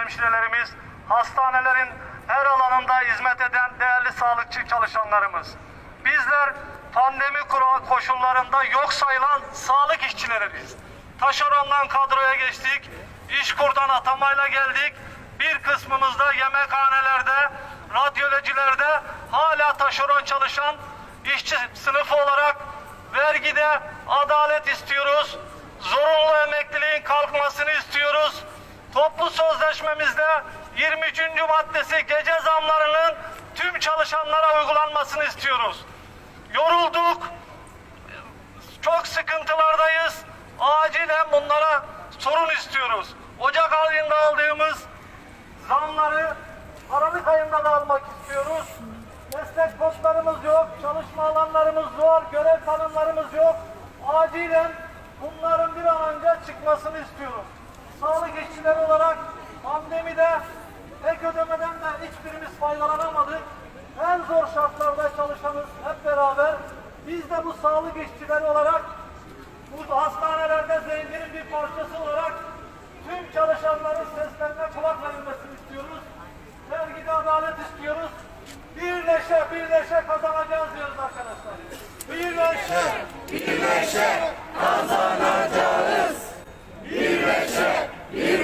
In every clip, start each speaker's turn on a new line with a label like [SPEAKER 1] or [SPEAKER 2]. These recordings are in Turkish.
[SPEAKER 1] hemşirelerimiz, hastanelerin her alanında hizmet eden değerli sağlıkçı çalışanlarımız. Bizler pandemi koşullarında yok sayılan sağlık işçileriyiz. Taşerondan kadroya geçtik, işkurdan atamayla geldik. Bir kısmımız da yemekhanelerde, radyolojilerde hala taşeron çalışan işçi sınıfı olarak vergide adalet istiyoruz. Zorunlu emekliliğin kalkmasını istiyoruz. Toplu sözleşmemizde 23. maddesi gece zamlarının tüm çalışanlara uygulanmasını istiyoruz. Yorulduk, çok sıkıntılardayız. Acilen bunlara sorun istiyoruz. Ocak ayında aldığımız zamları Aralık ayında da almak istiyoruz. Meslek kodlarımız yok, çalışma alanlarımız zor, görev tanımlarımız yok. Acilen bunların bir an önce çıkmasını istiyoruz. Sağlık işçileri olarak pandemide ek ödemeden de hiçbirimiz faydalanamadık. En zor şartlarda çalışanız hep beraber. Biz de bu sağlık işçileri olarak bu hastanelerde zenginin bir parçası olarak tüm çalışanların seslerine kulak verilmesini istiyoruz. Vergide adalet istiyoruz. Birleşe birleşe kazanacağız diyoruz arkadaşlar. Birleşe
[SPEAKER 2] Birleşe kazanacağız. Birleşe, birleşe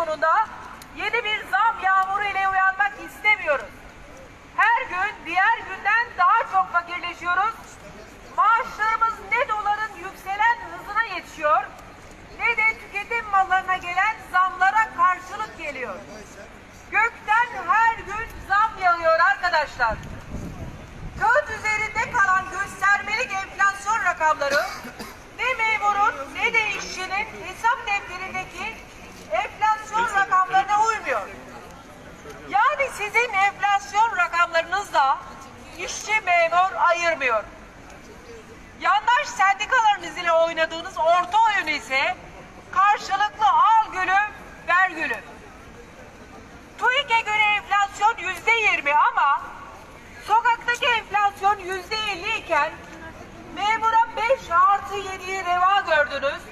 [SPEAKER 3] sonunda yeni bir zam yağmuru ile uyanmak istemiyoruz. Her gün diğer günden daha çok fakirleşiyoruz. Maaşlarımız ne doların yükselen hızına yetişiyor ne de tüketim mallarına gelen zamlara karşılık geliyor. Gökten her gün zam yağıyor arkadaşlar. Kağıt üzerinde kalan göstermelik enflasyon rakamları ne memurun ne de işçinin hesap defterindeki enflasyon rakamlarına uymuyor. Yani sizin enflasyon rakamlarınızla işçi memur ayırmıyor. Yandaş sendikalarınız ile oynadığınız orta oyun ise karşılıklı al gülüm ver gülüm. TÜİK'e göre enflasyon yüzde yirmi ama sokaktaki enflasyon yüzde elli iken memura beş artı yediyi reva gördünüz.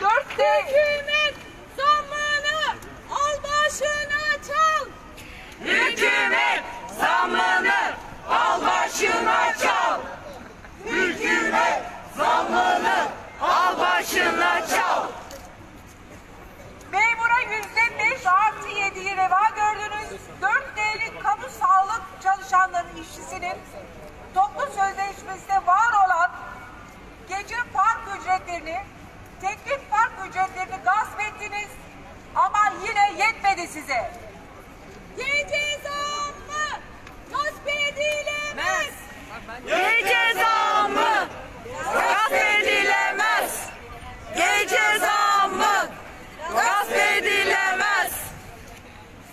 [SPEAKER 3] Dört de... Hükümet zamanı al başına çal.
[SPEAKER 2] Hükümet zammını al başına çal. Hükümet zammını al başına çal.
[SPEAKER 3] Memura yüzde beş artı yediyi reva gördünüz. Dört D'lik kamu sağlık çalışanların işçisinin toplu sözleşmesinde var olan gece park ücretlerini, teklif park ücretlerini gasp ettiniz. Ama yine yetmedi size. Gece zammı gasp edilemez.
[SPEAKER 2] Gece zammı gasp edilemez. Gece zammı gasp edilemez.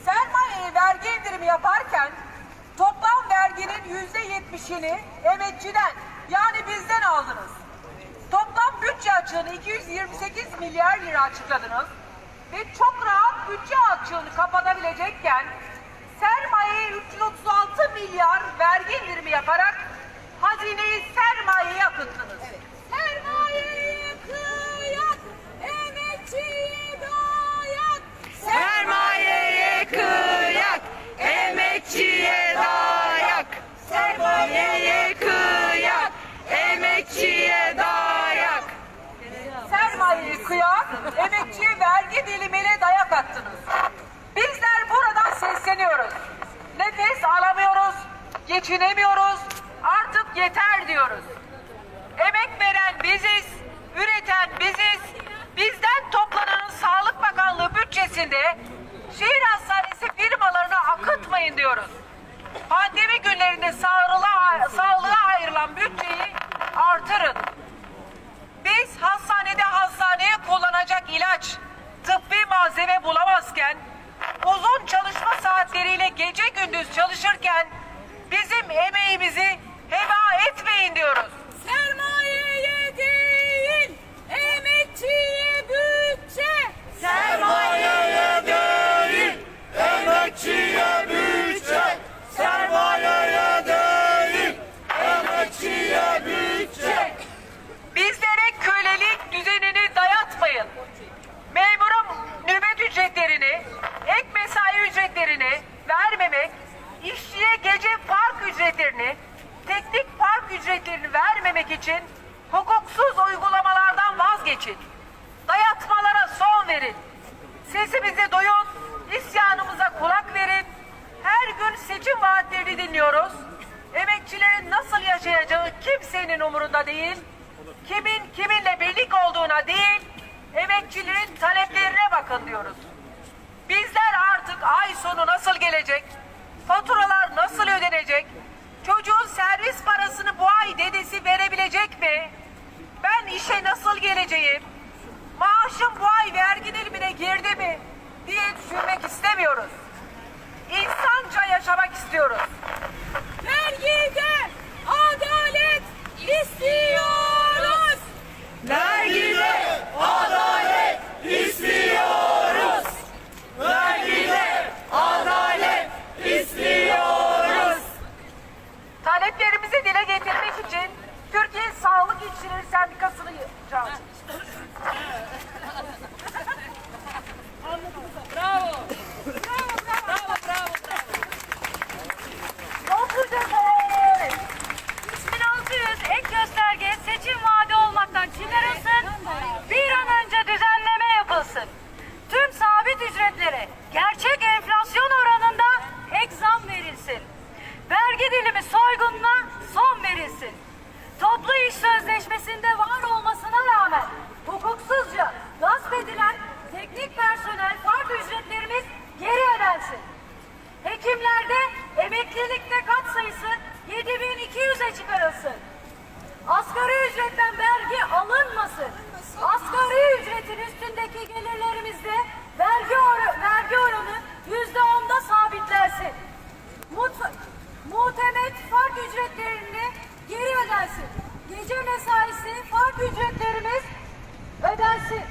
[SPEAKER 3] Sermayeye vergi indirimi yaparken toplam verginin yüzde yetmişini emekçiden, Yani bizden aldınız. Toplam bütçe açığını 228 milyar lira açıkladınız. Ve çok rahat bütçe açığını kapatabilecekken sermayeye 336 milyar vergi indirimi yaparak hazineyi geçinemiyoruz, artık yeter diyoruz. Emek veren biziz, üreten biziz. Bizden toplanan Sağlık Bakanlığı bütçesinde şehir hastanesi firmalarına akıtmayın diyoruz. Pandemi günlerinde sağlığa, sağlığa ayrılan bütçeyi artırın. Biz hastanede hastaneye kullanacak ilaç, tıbbi malzeme bulamazken, uzun çalışma saatleriyle gece gündüz çalışırken bizim emeğimizi heba etmeyin diyoruz. Ücretlerini vermemek için hukuksuz uygulamalardan vazgeçin. Dayatmalara son verin. Sesimizi duyun, isyanımıza kulak verin. Her gün seçim vaatlerini dinliyoruz. Emekçilerin nasıl yaşayacağı kimsenin umurunda değil. Kimin kiminle birlik olduğuna değil, emekçilerin taleplerine bakın diyoruz. Bizler artık ay sonu nasıl gelecek, faturalar nasıl ödenecek, çocuğun servis parasını bu ay dedesi verebilecek mi, ben işe nasıl geleceğim, maaşım bu ay vergi dilimine girdi mi diye düşünmek istemiyoruz. İnsanca yaşamak istiyoruz. Vergide adalet istiyoruz.
[SPEAKER 2] Vergide adalet istiyoruz. Vergide adalet istiyoruz.
[SPEAKER 3] Taleplerimizi dile getirmek için Türkiye Sağlık İşçileri Sendikası'nı çağırdık.
[SPEAKER 4] Oturacağız. 3600 ek gösterge seçim vaadi olmaktan çıkarılsın. Bir an önce düzenleme yapılsın. Tüm sabit ücretlere gerçek enflasyon oranında ek zam verilsin. Vergi dilimi soygununa son verilsin. Toplu iş sözleşmesinde var olmasına rağmen hukuksuzca gasp edilen teknik personel fark ücretlerimiz geri ödensin. Hekimlerde emeklilikte kat sayısı 7200'e çıkarılsın. Asgari ücretten vergi alınmasın. Asgari ücretin üstündeki gelirlerimizde vergi, or- vergi oranı yüzde onda sabitlensin. Mut- muhtemet fark ücretlerini geri ödensin. Gece mesaisi fark ücretlerimiz ödensin.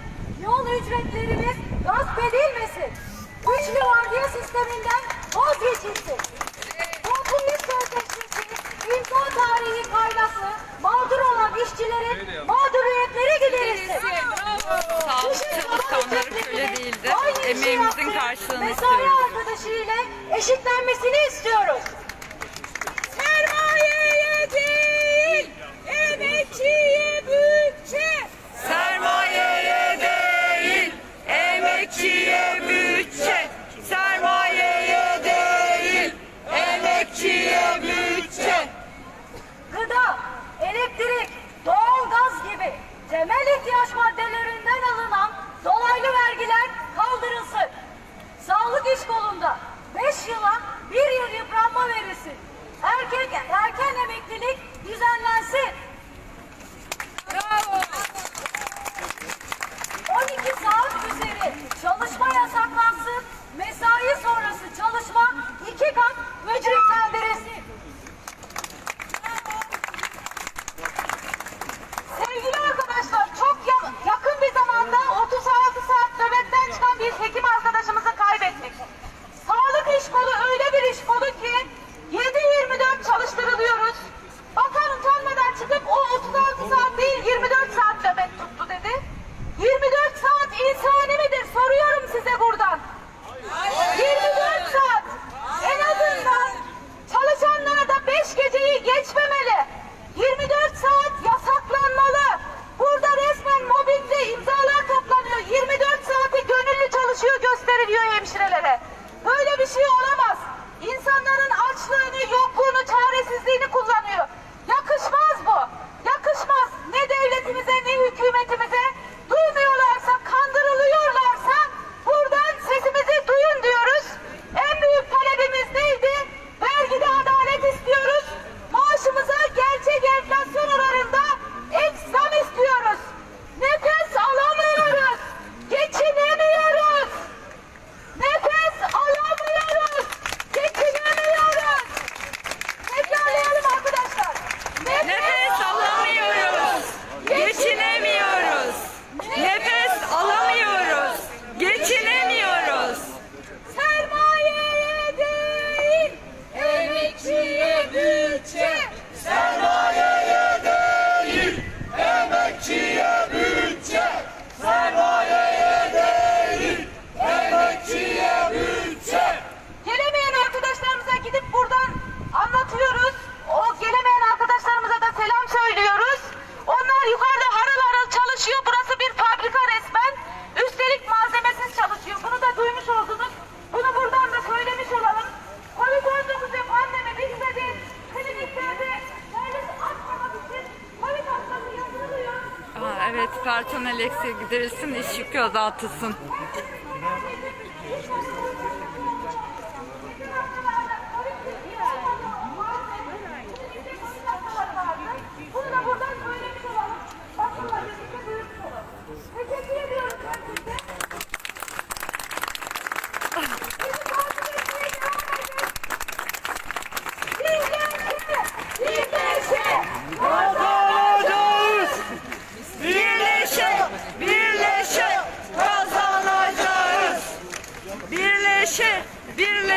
[SPEAKER 4] Yol ücretlerimiz gasp edilmesin. Üçlü vardiya sisteminden vazgeçilsin. Toplu iş sözleşmesi imza tarihi kaynaklı mağdur olan işçilerin mağduriyetleri giderilsin.
[SPEAKER 2] Değildir.
[SPEAKER 4] Aynı işi
[SPEAKER 2] Emeğimizin karşılığını
[SPEAKER 4] mesai
[SPEAKER 2] istiyoruz.
[SPEAKER 4] arkadaşı ile eşitlenmesini istiyoruz. Sermayeye değil, emekçiye bütçe.
[SPEAKER 2] Sermayeye değil, emekçiye bütçe. Sermayeye değil, emekçiye bütçe.
[SPEAKER 4] Gıda, elektrik, doğalgaz gibi temel ihtiyaç maddelerinden giderilsin, iş yükü azaltılsın.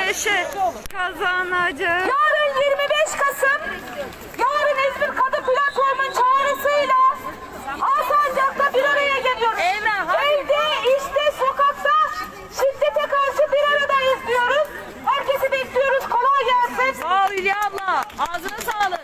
[SPEAKER 4] güreşi kazanacak. Yarın 25
[SPEAKER 5] Kasım, yarın İzmir Kadı Platformun çağrısıyla Alsancak'ta bir araya geliyoruz. Evde, işte, sokakta şiddete karşı bir aradayız diyoruz. Herkesi
[SPEAKER 4] bekliyoruz. Kolay gelsin. Sağ ol Hülya
[SPEAKER 5] abla. Ağzına sağlık.